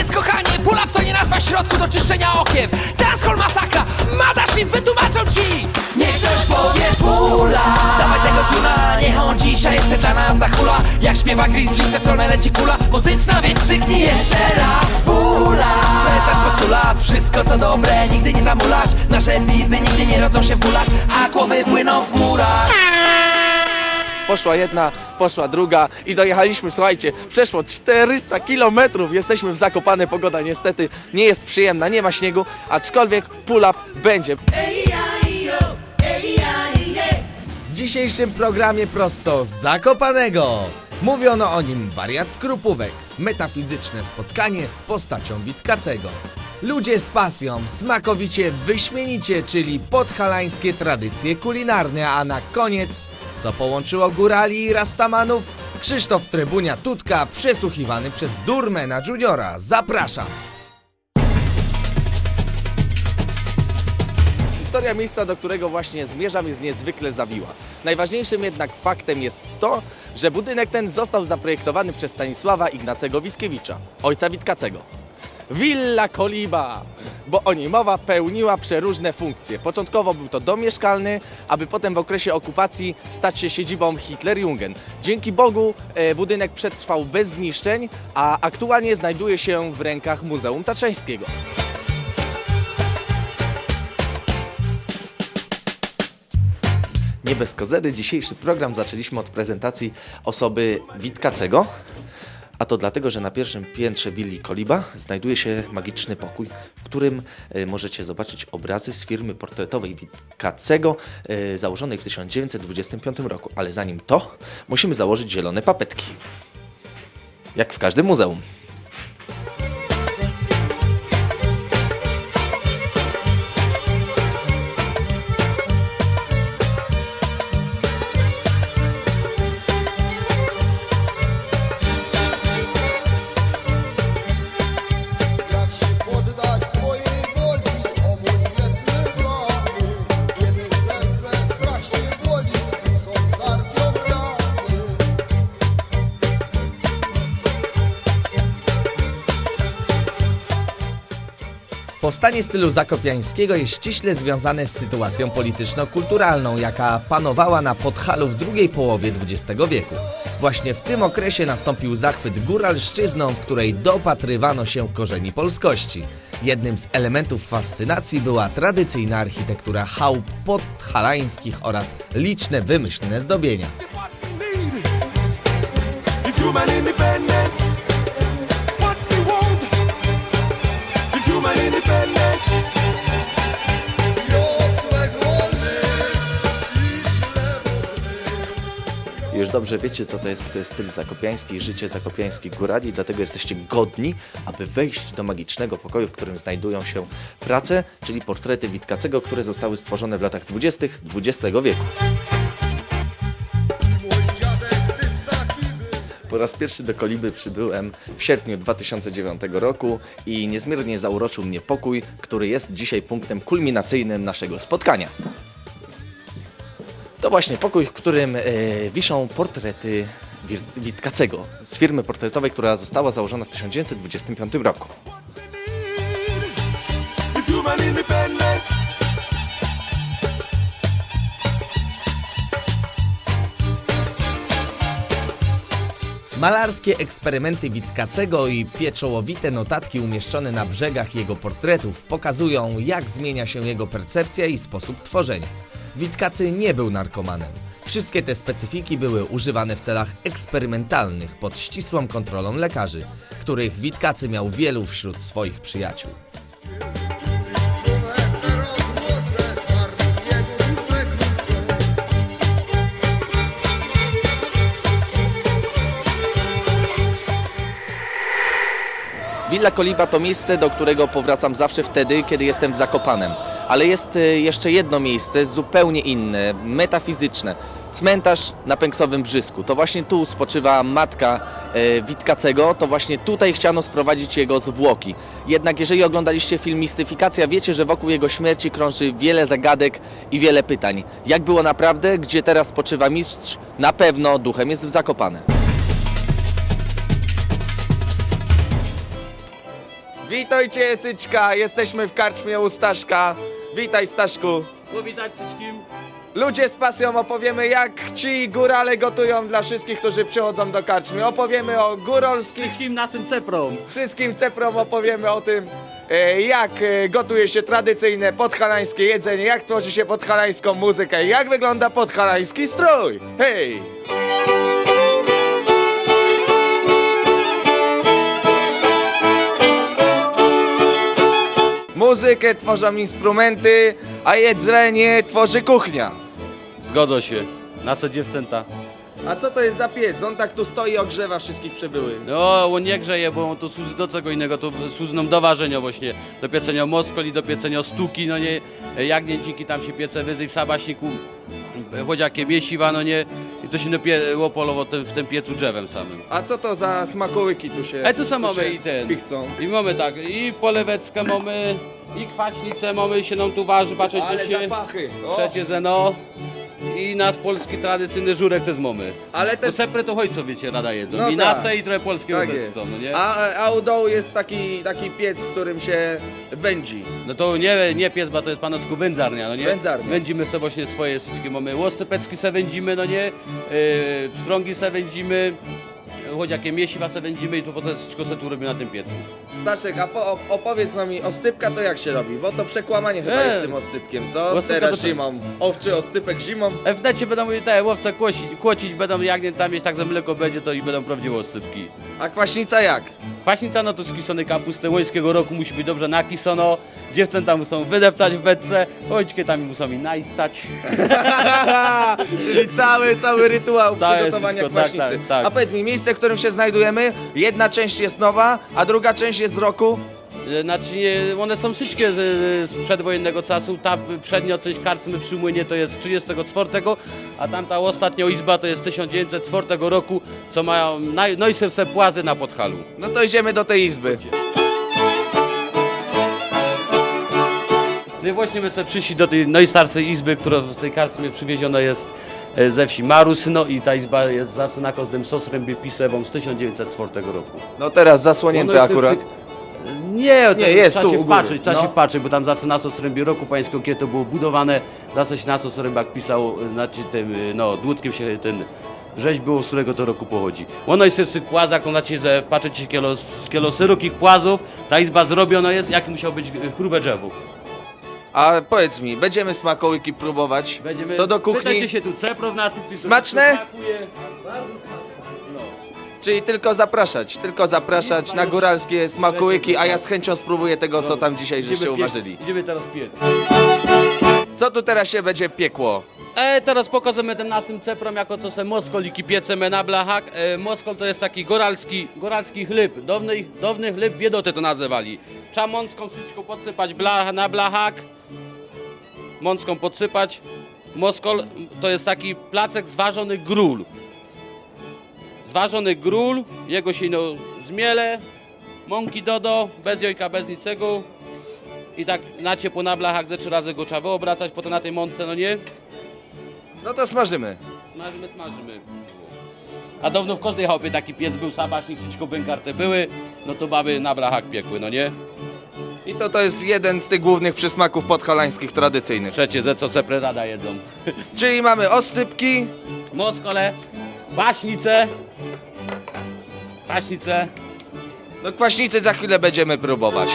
jest kochanie, pull-up to nie nazwa środku do czyszczenia okien. Dancehall masakra, madasz im, wytłumaczą ci. Niech ktoś powie pula. Dawaj tego tuna, niech on dzisiaj jeszcze dla nas zachula. Jak śpiewa Grizzly, w tę stronę leci kula. Muzyczna, więc krzyknij jeszcze raz pula. To jest nasz postulat, wszystko co dobre nigdy nie zamulać. Nasze biby nigdy nie rodzą się w bólach A głowy płyną w murach Poszła jedna, poszła druga i dojechaliśmy, słuchajcie, przeszło 400 kilometrów. Jesteśmy w Zakopane, pogoda niestety nie jest przyjemna, nie ma śniegu, aczkolwiek pull-up będzie. W dzisiejszym programie prosto z Zakopanego mówiono o nim wariat skrupówek, metafizyczne spotkanie z postacią Witkacego. Ludzie z pasją, smakowicie, wyśmienicie, czyli podhalańskie tradycje kulinarne, a na koniec, co połączyło górali i rastamanów? Krzysztof Trybunia Tutka, przesłuchiwany przez Durmena Juniora. Zapraszam! Historia miejsca, do którego właśnie zmierzam, jest niezwykle zawiła. Najważniejszym jednak faktem jest to, że budynek ten został zaprojektowany przez Stanisława Ignacego Witkiewicza, ojca Witkacego. Villa Koliba, bo o niej mowa pełniła przeróżne funkcje. Początkowo był to dom mieszkalny, aby potem w okresie okupacji stać się siedzibą Hitlerjungen. Dzięki Bogu e, budynek przetrwał bez zniszczeń, a aktualnie znajduje się w rękach Muzeum Tatrzańskiego. Nie bez kozery dzisiejszy program zaczęliśmy od prezentacji osoby Witkacego. A to dlatego, że na pierwszym piętrze willi Koliba znajduje się magiczny pokój, w którym e, możecie zobaczyć obrazy z firmy portretowej Witkacego, e, założonej w 1925 roku. Ale zanim to, musimy założyć zielone papetki. Jak w każdym muzeum. Powstanie stylu zakopiańskiego jest ściśle związane z sytuacją polityczno-kulturalną, jaka panowała na Podhalu w drugiej połowie XX wieku. Właśnie w tym okresie nastąpił zachwyt góralszczyzną, w której dopatrywano się korzeni polskości. Jednym z elementów fascynacji była tradycyjna architektura chałup podhalańskich oraz liczne wymyślne zdobienia. Już dobrze wiecie, co to jest styl zakopiański i życie zakopiańskich górali, dlatego jesteście godni, aby wejść do magicznego pokoju, w którym znajdują się prace, czyli portrety Witkacego, które zostały stworzone w latach 20. XX wieku. Po raz pierwszy do Koliby przybyłem w sierpniu 2009 roku i niezmiernie zauroczył mnie pokój, który jest dzisiaj punktem kulminacyjnym naszego spotkania. To właśnie pokój, w którym e, wiszą portrety Witkacego z firmy portretowej, która została założona w 1925 roku. Malarskie eksperymenty Witkacego i pieczołowite notatki umieszczone na brzegach jego portretów pokazują, jak zmienia się jego percepcja i sposób tworzenia. Witkacy nie był narkomanem. Wszystkie te specyfiki były używane w celach eksperymentalnych pod ścisłą kontrolą lekarzy, których Witkacy miał wielu wśród swoich przyjaciół. Villa Koliba to miejsce, do którego powracam zawsze wtedy, kiedy jestem w Zakopanem. Ale jest e, jeszcze jedno miejsce, zupełnie inne, metafizyczne. Cmentarz na Pęksowym Brzysku. To właśnie tu spoczywa matka e, Witkacego, to właśnie tutaj chciano sprowadzić jego zwłoki. Jednak jeżeli oglądaliście film Mistyfikacja, wiecie, że wokół jego śmierci krąży wiele zagadek i wiele pytań. Jak było naprawdę? Gdzie teraz spoczywa mistrz? Na pewno duchem jest w Zakopane. Witajcie, Syczka, jesteśmy w karczmie u Staszka. Witaj, Staszku. Powitać wszystkim. Ludzie z pasją opowiemy, jak ci górale gotują dla wszystkich, którzy przychodzą do karczmy. Opowiemy o górolskich, Wszystkim naszym ceprom. wszystkim ceprom opowiemy o tym, e, jak e, gotuje się tradycyjne podhalańskie jedzenie, jak tworzy się podhalańską muzykę, jak wygląda podhalański strój. Hej! Muzykę tworzą instrumenty, a jedzenie tworzy kuchnia. Zgodzą się. Nasze dziewczęta. A co to jest za piec? On tak tu stoi i ogrzewa wszystkich przybyłych. No, on nie grzeje, bo on to służy do czego innego, to służy nam do ważenia właśnie. Do piecenia moskoli, do piecenia stuki, no nie. Jagnięciki tam się piece wyżej w sabaśniku. Chodziakie miesiwa, no nie. I to się napie- łopolowo te- w tym piecu drzewem samym. A co to za smakołyki tu się E tu są tu mamy się i ten. Pichcą. I mamy tak, i poleweckę mamy, i kwaśnicę mamy, się nam tu waży, patrzcie Ale się. zapachy. O, Trzecie zeno. I nasz polski tradycyjny żurek też mamy. ale To też... to ojco wiecie rada jedzą. No I tak. nase i trochę polskiego Tak też jest. chcą, no nie? A, a u dołu jest taki, taki piec, którym się wędzi. No to nie, nie pies, bo to jest panocku wędzarnia, no nie? Wędzarnia. Wędzimy sobie właśnie swoje syćki, mamy łoscypecki se wędzimy, no nie? Yy, pstrągi se wędzimy, choć jakie miesiwa se wędzimy i to potem wszystko tu robimy na tym piecu. Staszek, a po, opowiedz mi, ostypka to jak się robi? Bo to przekłamanie chyba jest tym ostypkiem, co? Ostypka Teraz to- zimą. Owczy ostypek zimą. W necie będą mówić, te łowce kłosić, kłocić będą, jak nie tam jest tak za mleko będzie, to i będą prawdziwe osypki. A kwaśnica jak? Kwaśnica no to z kisonej kapusty łońskiego roku musi być dobrze nakisono, dziewczęta muszą wydeptać w beczce, ojczkie tam muszą mi naistać. Czyli cały, cały rytuał Całe przygotowania wszystko, tak, kwaśnicy. tak, tak. A powiedz mi, miejsce, w którym się znajdujemy, jedna część jest nowa, a druga część jest z roku? E, Znaczy, nie, one są wszystkie z, z przedwojennego czasu. Ta przednia część karczmy przy młynie to jest z 34, a tamta ostatnia izba to jest z 1904 roku, co mają naj, najszersze płazy na Podhalu. No to idziemy do tej izby. No i właśnie my sobie przyszli do tej najstarszej izby, która z tej karczmy przywieziona jest e, ze wsi Marus, no i ta izba jest zawsze kozdem sosrem pisewą z 1904 roku. No teraz zasłonięte Ono jest akurat. tych- Nie, to Nie, jest trzeba tu się u góry. wpatrzeć, trzeba No. się wpatrzeć, bo tam zawsze na Sostrębie roku pańskiego, kiedy to było budowane, zawsze się na Sostrębach pisał, y, znaczy tym, y, no, dłutkiem się ten rzeź było, z którego to roku pochodzi. Ono jest w tych płazach, to znaczy, że patrzycie kielo, z kielo szerokich płazów, ta izba zrobiona jest, jaki musiał być y, chrube drzewo. A powiedz mi, będziemy smakołyki próbować? Będziemy, To do Pytajcie kuchni, się tu, cepro w nas, czy to Smaczne? smakuje. Bardzo smaczne. No. czyli tylko zapraszać, tylko zapraszać na góralskie smakołyki, a ja z chęcią spróbuję tego, co tam dzisiaj żeście Idziemy uważyli. Idziemy teraz piec. Co tu teraz się będzie piekło? E, teraz pokażemy ten naszym ceprom, jako to se moskoliki piecemy na blachach. E, moskol to jest taki goralski, goralski chleb. Dawny, dawny chleb biedoty to nazywali. Trzeba mącką syczką podsypać blach, na blachak. Mącką podsypać. Moskol to jest taki placek zważony gról. Zważony gról, jego się no zmiele, mąki dodo, bez jajka, bez niczego. I tak na ciepło na blachach ze trzy razy go trzeba wyobracać, potem na tej mące, no nie? No to smażymy. Smażymy, smażymy. A dawno w każdej chałupie taki piec był, sabaśnik, wszystko bękarte były, no to baby na blachach piekły, no nie? I to to jest jeden z tych głównych przysmaków podhalańskich tradycyjnych. Trzecie, ze co cepre rada jedzą. Czyli mamy ostypki, Moskole, kwaśnice, kwaśnice, no kwaśnicy za chwilę będziemy próbować.